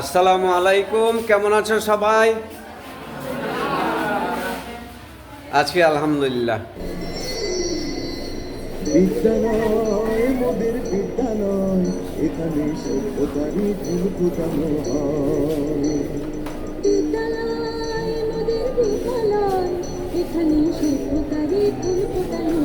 আসসালামু আলাইকুম কেমন আছো সবাই? আছি আলহামদুলিল্লাহ। বিদ্যালয় মোদের বিদ্যালয় এখানে সভ্যতারই ফুল ফোটানো হয়। বিদ্যালয় মোদের বিদ্যালয় এখানে সভ্যতারই ফুল ফোটানো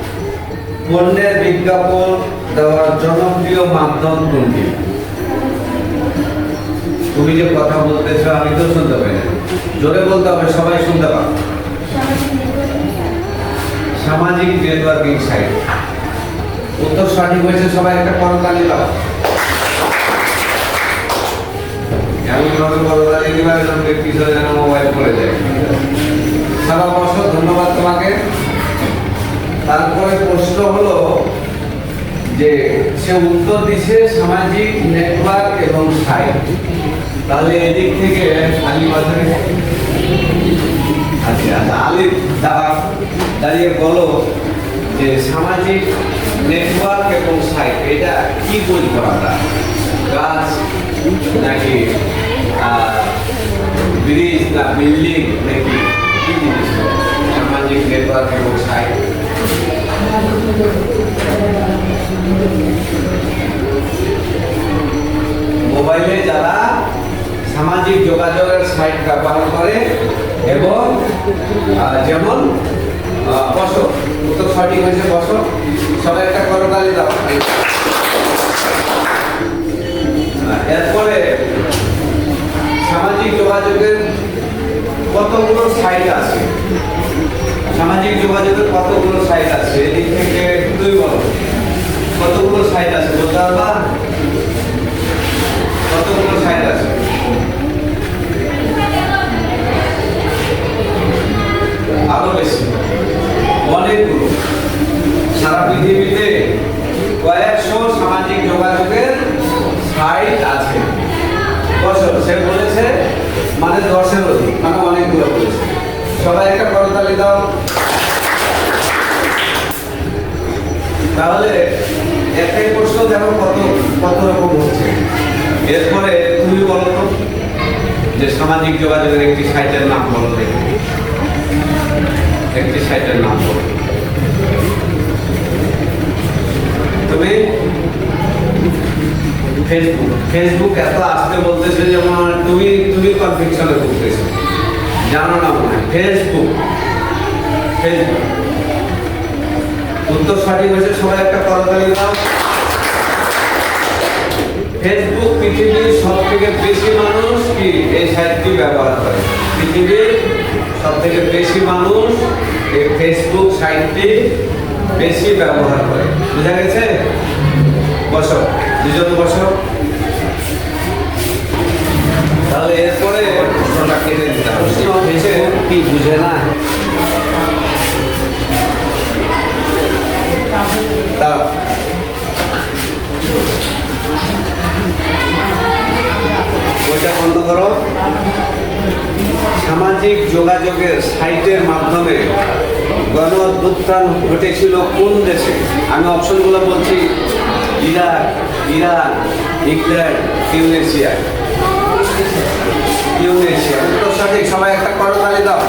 পণ্যের বিজ্ঞাপন দেওয়ার জনপ্রিয় মাধ্যম কোনটি? তুমি যে কথা বলতেছো, আমি তো শুনতে পাই না। জোরে বলতে হবে, সবাই শুনতে পাবে সামাজিক নেটওয়ার্কিং সাইট উত্তর সঠিক হয়েছে, সবাই একটা করতালি দাও। সারা বছর ধন্যবাদ তোমাকে। তারপরে প্রশ্ন হলো যে সে উত্তর দিছে সামাজিক নেটওয়ার্ক এবং সাইট তাহলে এদিক থেকে আলিবাজারে আচ্ছা আচ্ছা আলিফ দাঁড়া, দাঁড়িয়ে বলো যে সামাজিক নেটওয়ার্ক এবং সাইট এটা কি বুঝব আমরা গাছ নাকি ব্রিজ না, বিল্ডিং নাকি? সামাজিক নেটওয়ার্ক এবং সাইট মোবাইলে যারা সামাজিক যোগাযোগের সাইট ব্যবহার করে এবং যেমন বসো, উত্তর সঠিক হয়েছে বসো, সবাই একটা করতালি দাও। কতগুলো সাইট আছে? সামাজিক যোগাযোগের কতগুলো সাইট আছে? এদিক থেকে তুই বলো। কতগুলো সাইট আছে? বলতে পারবা? কতগুলো সাইট আছে? আরও বেশি। অনেকগুলো। সারা পৃথিবীতে কয়েকশো সামাজিক যোগাযোগের সাইট আছে। বছর সে বলেছে মানে দশের অধিক মানে অনেকগুলো বলেছে সবাই একটা করতালি দাও। তাহলে একটাই প্রশ্ন দেখো কত কত রকম হচ্ছে। এরপরে তুমি বলো তো, যে সামাজিক যোগাযোগের একটি সাইটের নাম বলো একটি সাইটের নাম বলো। তুমি ফেসবুক ফেসবুক এত আসতে বলতেছে যেমন তুমি তুমি কনফিউশনে ভুগতেছো জানো না মনে ফেসবুক ফেসবুক উত্তর সঠিক হয়েছে, সবাই একটা করতালি দাও। ফেসবুক পৃথিবীর সব থেকে বেশি মানুষ কি? এই সাইটটি ব্যবহার করে। পৃথিবীর সব থেকে বেশি মানুষ এই ফেসবুক সাইটটি বেশি ব্যবহার করে। বুঝা গেছে? বসো দুজন বসো। তাহলে এরপরে প্রশ্নটা কেটে দিতে হবে। প্রশ্ন হয়েছে কি বুঝে না? দাঁড়াও ওইটা বন্ধ করো। সামাজিক যোগাযোগের সাইটের মাধ্যমে গণ অভ্যুত্থান ঘটেছিল কোন দেশে? আমি অপশনগুলো বলছি ইরাক ইরান ইংল্যান্ড, ইউনেশিয়া। ইউনেশিয়া। উত্তর সঠিক সবাই একটা করতালি দাও।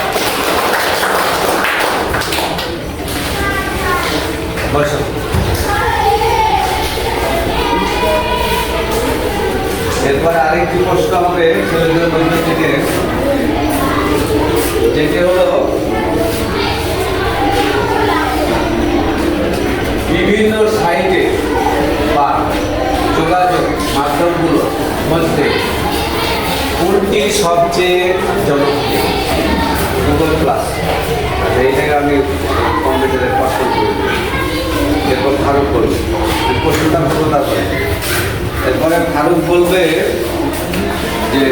বসো। এরপরে আরেকটি প্রশ্ন হবে ছেলেদের থেকে। যেটি হলো? বিভিন্ন সাইটে বা যোগাযোগ মাধ্যমগুলোর মধ্যে কোনটি সবচেয়ে জনপ্রিয়? গুগল প্লাস এইটাকে আমি কম্পিউটারে পছন্দ করি এরপর ফারুক বলবে। প্রশ্নটা করব তারপরে এরপরে ফারুক বলবে যে,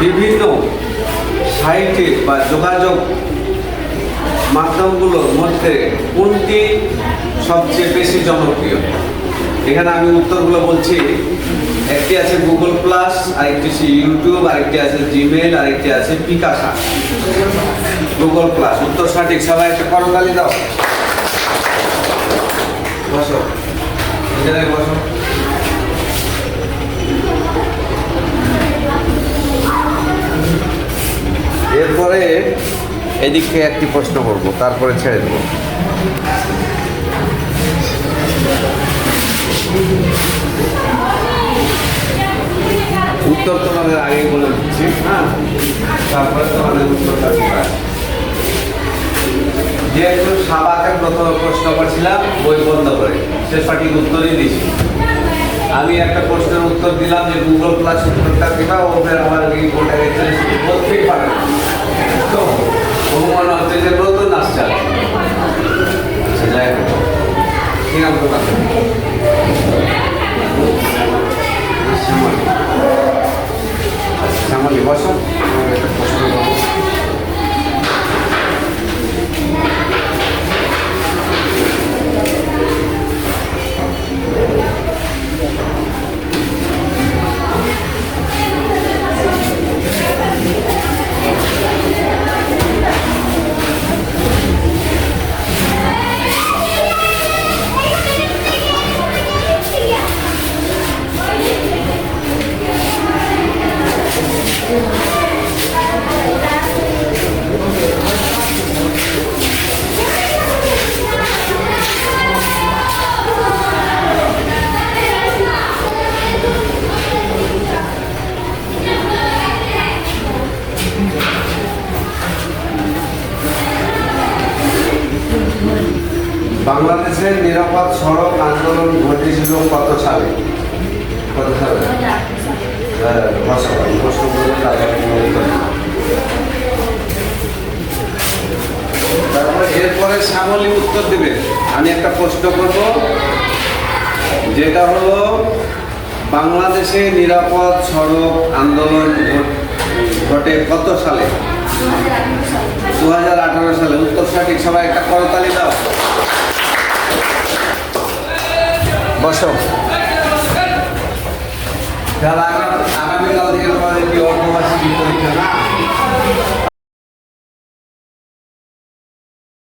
বিভিন্ন সাইটে বা যোগাযোগ মাধ্যমগুলোর মধ্যে কোনটি সবচেয়ে বেশি জনপ্রিয়? এখানে আমি উত্তরগুলো বলছি। একটি আছে গুগল প্লাস আরেকটি আছে ইউটিউব আরেকটি আছে জিমেল আরেকটি আছে পিকাসা গুগল প্লাস উত্তর সঠিক। সবাই একটা করতালি দাও। বসো। বসো। এরপরে এদিক একটি প্রশ্ন করব, তারপরে ছেড়ে দেবো। উত্তর তোমাদের আগে বলে দিচ্ছি হ্যাঁ? তারপরে তোমাদের উত্তরটা। যেহেতু সাবাকে প্রথম প্রশ্ন করছিলাম, বই বন্ধ করে। সে সঠিক উত্তরই দিয়েছি। আমি একটা প্রশ্নের উত্তর দিলাম যে গুগল প্লাস উত্তরটা দিবা ওদের আমার গেছে বলতেই পারে তো অনুমান হচ্ছে যে নতুন আসছে কি। আচ্ছা শ্যামলী। আচ্ছা বসো। একটা প্রশ্ন বাংলাদেশের নিরাপদ সড়ক আন্দোলন ঘটেছিল কত সালে? কত সালে? তারপরে এরপরে শ্যামলী উত্তর দিবে। আমি একটা প্রশ্ন করব যেটা হলো বাংলাদেশে নিরাপদ সড়ক আন্দোলন ঘটে কত সালে? দু হাজার আঠারো সালে। উত্তর সঠিক সবাই একটা করতালি বসো। আগামীকাল থেকে তোমাদের কি অর্ধবার্ষিকী পরীক্ষা? না